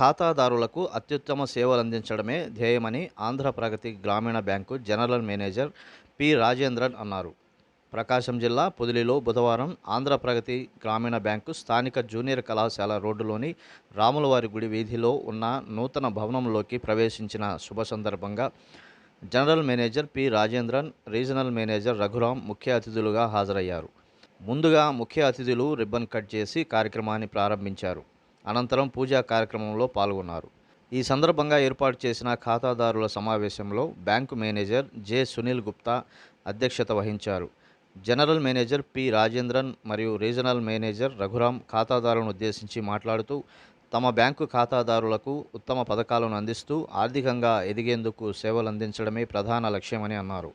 ఖాతాదారులకు అత్యుత్తమ సేవలు అందించడమే ధ్యేయమని Andhra Pragathi Grameena bank general manager P. Rajendran అన్నారు. ప్రకాశం జిల్లా పొదిలిలో బుధవారం ఆంధ్ర ప్రగతి గ్రామీణ బ్యాంకు స్థానిక జూనియర్ కళాశాల రోడ్డులోని రాములవారి గుడి వీధిలో ఉన్న నూతన భవనంలోకి ప్రవేశించిన శుభ సందర్భంగా general manager P. Rajendran regional manager Raghuram ముఖ్య అతిథులుగా హాజరయ్యారు. ముందుగా ముఖ్య అతిథులు రిబ్బన్ కట్ చేసి కార్యక్రమాన్ని ప్రారంభించారు. అనంతరం పూజా కార్యక్రమంలో పాల్గొన్నారు. ఈ సందర్భంగా ఏర్పాటు చేసిన ఖాతాదారుల సమావేశంలో bank manager J. Sunil Gupta అధ్యక్షత వహించారు. General manager P. రాజేంద్రన్ మరియు రీజనల్ మేనేజర్ రఘురాం ఖాతాదారులను ఉద్దేశించి మాట్లాడుతూ తమ బ్యాంకు ఖాతాదారులకు ఉత్తమ పథకాలను అందిస్తూ ఆర్థికంగా ఎదిగేందుకు సేవలు అందించడమే ప్రధాన లక్ష్యమని అన్నారు.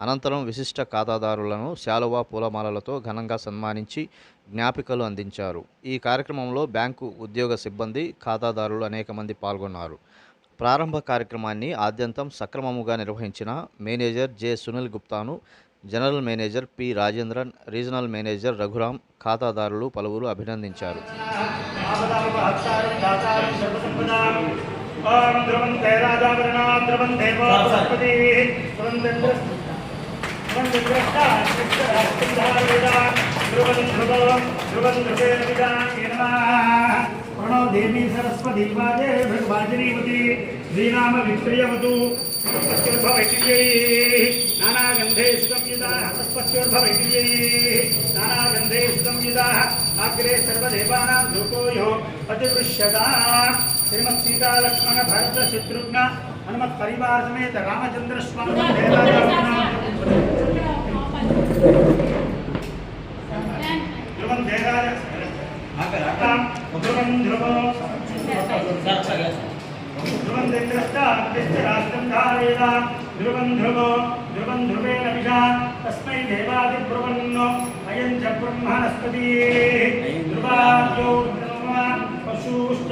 అనంతరం విశిష్ట ఖాతాదారులను శాలువా పూలమాలలతో ఘనంగా సన్మానించి జ్ఞాపికలు అందించారు. ఈ కార్యక్రమంలో బ్యాంకు ఉద్యోగ సిబ్బంది ఖాతాదారులు అనేక మంది పాల్గొన్నారు. ప్రారంభ కార్యక్రమాన్ని ఆద్యంతం సక్రమముగా నిర్వహించిన manager J. Sunil గుప్తాను general manager P. Rajendran regional manager Raghuram ఖాతాదారులు పలువురు అభినందించారు. ఆపదాపహత్తారం దాతారం సర్వసంపదాం ఓం ధ్రువం తైరాజావరణా ధ్రువం దేవో బృహస్పతి ధ్రువం చంద్ర ధ్రువం చంద్రష్ట చంద్రరాష్ట్రంధారవేద ధ్రువం ధ్రువో ధ్రువం ధ్రువేణ విదాంగే నమః ప్రణో దేవీ సరస్వతి ధ్రువం ధ్రువో ధ్రువం చంద్రష్టాస్తం ధారేద ధ్రువం ధ్రువో ధ్రువం ధ్రువేణ విషా. తస్మై దేవాదిబ్రువన్నో అయం చ బ్రహ్మణస్పతి. ధ్రువాద్యో పశూశ్చ